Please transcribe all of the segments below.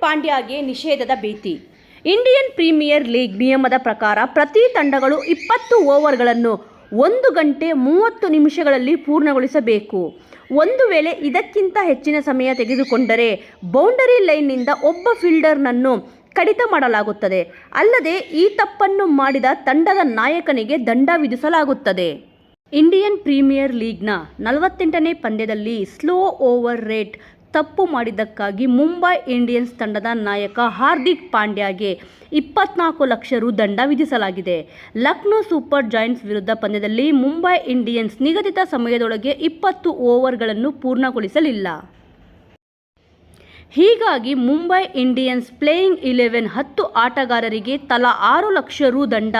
ಪಾಂಡ್ಯಾಗೆ ನಿಷೇಧದ ಭೀತಿ. Indian premier league ನಿಯಮದ ಪ್ರಕಾರ ಪ್ರತಿ ತಂಡಗಳು ಇಪ್ಪತ್ತು ಓವರ್ಗಳನ್ನು ಒಂದು ಗಂಟೆ ಮೂವತ್ತು ನಿಮಿಷಗಳಲ್ಲಿ ಪೂರ್ಣಗೊಳಿಸಬೇಕು. ಒಂದು ವೇಳೆ ಇದಕ್ಕಿಂತ ಹೆಚ್ಚಿನ ಸಮಯ ತೆಗೆದುಕೊಂಡರೆ ಬೌಂಡರಿ ಲೈನ್ನಿಂದ ಒಬ್ಬ ಫೀಲ್ಡರ್ನನ್ನು ಕಡಿತ ಮಾಡಲಾಗುತ್ತದೆ. ಅಲ್ಲದೆ ಈ ತಪ್ಪನ್ನು ಮಾಡಿದ ತಂಡದ ನಾಯಕನಿಗೆ ದಂಡ ವಿಧಿಸಲಾಗುತ್ತದೆ. ಇಂಡಿಯನ್ ಪ್ರೀಮಿಯರ್ ಲೀಗ್ನ ನಲವತ್ತೆಂಟನೇ ಪಂದ್ಯದಲ್ಲಿ ಸ್ಲೋ ಓವರ್ ರೇಟ್ ತಪ್ಪು ಮಾಡಿದ್ದಕ್ಕಾಗಿ ಮುಂಬೈ ಇಂಡಿಯನ್ಸ್ ತಂಡದ ನಾಯಕ ಹಾರ್ದಿಕ್ ಪಾಂಡ್ಯಾಗೆ ಇಪ್ಪತ್ನಾಲ್ಕು ಲಕ್ಷ ರು ದಂಡ ವಿಧಿಸಲಾಗಿದೆ. ಲಕ್ನೋ ಸೂಪರ್ ಜಾಯಿಂಟ್ಸ್ ವಿರುದ್ಧ ಪಂದ್ಯದಲ್ಲಿ ಮುಂಬೈ ಇಂಡಿಯನ್ಸ್ ನಿಗದಿತ ಸಮಯದೊಳಗೆ ಇಪ್ಪತ್ತು ಓವರ್ಗಳನ್ನು ಪೂರ್ಣಗೊಳಿಸಲಿಲ್ಲ. ಹೀಗಾಗಿ ಮುಂಬೈ ಇಂಡಿಯನ್ಸ್ ಪ್ಲೇಯಿಂಗ್ ಇಲೆವೆನ್ ಹತ್ತು ಆಟಗಾರರಿಗೆ ತಲಾ ಆರು ಲಕ್ಷ ರು ದಂಡ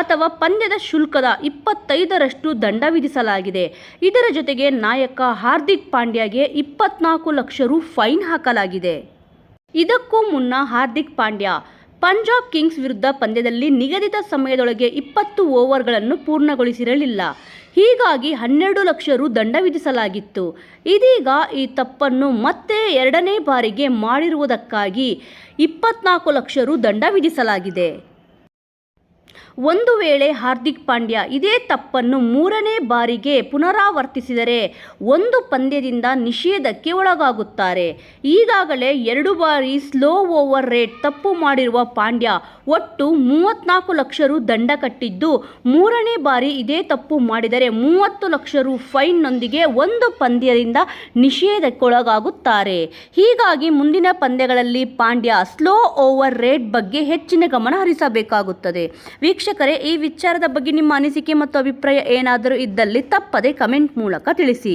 ಅಥವಾ ಪಂದ್ಯದ ಶುಲ್ಕದ ಇಪ್ಪತ್ತೈದರಷ್ಟು ದಂಡ ವಿಧಿಸಲಾಗಿದೆ. ಇದರ ಜೊತೆಗೆ ನಾಯಕ ಹಾರ್ದಿಕ್ ಪಾಂಡ್ಯಾಗೆ ಇಪ್ಪತ್ನಾಲ್ಕು ಲಕ್ಷ ರು ಫೈನ್ ಹಾಕಲಾಗಿದೆ. ಇದಕ್ಕೂ ಮುನ್ನ ಹಾರ್ದಿಕ್ ಪಾಂಡ್ಯ ಪಂಜಾಬ್ ಕಿಂಗ್ಸ್ ವಿರುದ್ಧ ಪಂದ್ಯದಲ್ಲಿ ನಿಗದಿತ ಸಮಯದೊಳಗೆ ಇಪ್ಪತ್ತು ಓವರ್ಗಳನ್ನು ಪೂರ್ಣಗೊಳಿಸಿರಲಿಲ್ಲ. ಹೀಗಾಗಿ ಹನ್ನೆರಡು ಲಕ್ಷ ರು ದಂಡ ವಿಧಿಸಲಾಗಿತ್ತು. ಇದೀಗ ಈ ತಪ್ಪನ್ನು ಮತ್ತೆ ಎರಡನೇ ಬಾರಿಗೆ ಮಾಡಿರುವುದಕ್ಕಾಗಿ ಇಪ್ಪತ್ನಾಲ್ಕು ಲಕ್ಷ ರು ದಂಡ ವಿಧಿಸಲಾಗಿದೆ. ಒಂದು ವೇಳೆ ಹಾರ್ದಿಕ್ ಪಾಂಡ್ಯ ಇದೇ ತಪ್ಪನ್ನು ಮೂರನೇ ಬಾರಿಗೆ ಪುನರಾವರ್ತಿಸಿದರೆ ಒಂದು ಪಂದ್ಯದಿಂದ ನಿಷೇಧಕ್ಕೆ ಒಳಗಾಗುತ್ತಾರೆ. ಈಗಾಗಲೇ ಎರಡು ಬಾರಿ ಸ್ಲೋ ಓವರ್ ರೇಟ್ ತಪ್ಪು ಮಾಡಿರುವ ಪಾಂಡ್ಯ ಒಟ್ಟು ಮೂವತ್ನಾಲ್ಕು ಲಕ್ಷ ರು ದಂಡ ಕಟ್ಟಿದ್ದು, ಮೂರನೇ ಬಾರಿ ಇದೇ ತಪ್ಪು ಮಾಡಿದರೆ ಮೂವತ್ತು ಲಕ್ಷ ರು ಫೈನ್ನೊಂದಿಗೆ ಒಂದು ಪಂದ್ಯದಿಂದ ನಿಷೇಧಕ್ಕೊಳಗಾಗುತ್ತಾರೆ ಹೀಗಾಗಿ ಮುಂದಿನ ಪಂದ್ಯಗಳಲ್ಲಿ ಪಾಂಡ್ಯ ಸ್ಲೋ ಓವರ್ ರೇಟ್ ಬಗ್ಗೆ ಹೆಚ್ಚಿನ ಗಮನ ಹರಿಸಬೇಕಾಗುತ್ತದೆ. ವೀಕ್ಷಕರೇ ಈ ವಿಚಾರದ ಬಗ್ಗೆ ನಿಮ್ಮ ಅನಿಸಿಕೆ ಮತ್ತು ಅಭಿಪ್ರಾಯ ಏನಾದರೂ ಇದ್ದಲ್ಲಿ ತಪ್ಪದೆ ಕಮೆಂಟ್ ಮೂಲಕ ತಿಳಿಸಿ.